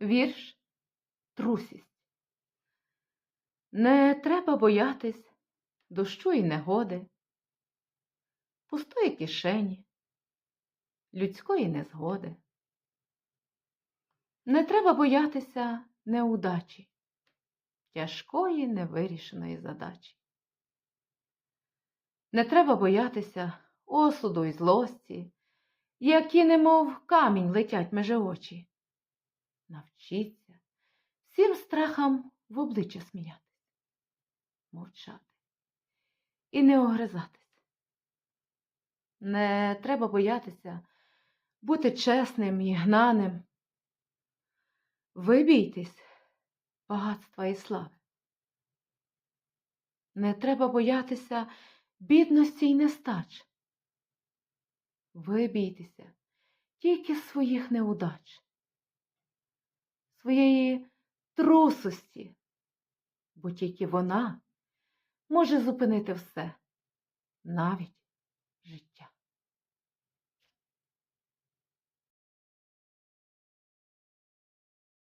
Вірш Трусість. Не треба боятись дощу і негоди, пустої кишені, людської незгоди. Не треба боятися неудачі, тяжкої невирішеної задачі. Не треба боятися осуду і злості, які, немов камінь, летять меже очі. Навчіться всім страхам в обличчя сміятись, мовчати і не огризатись. Не треба боятися бути чесним і гнаним. Вибійтесь багатства і слави. Не треба боятися бідності й нестач. Вибійтеся тільки своїх неудач, своєї трусості, бо тільки вона може зупинити все, навіть життя.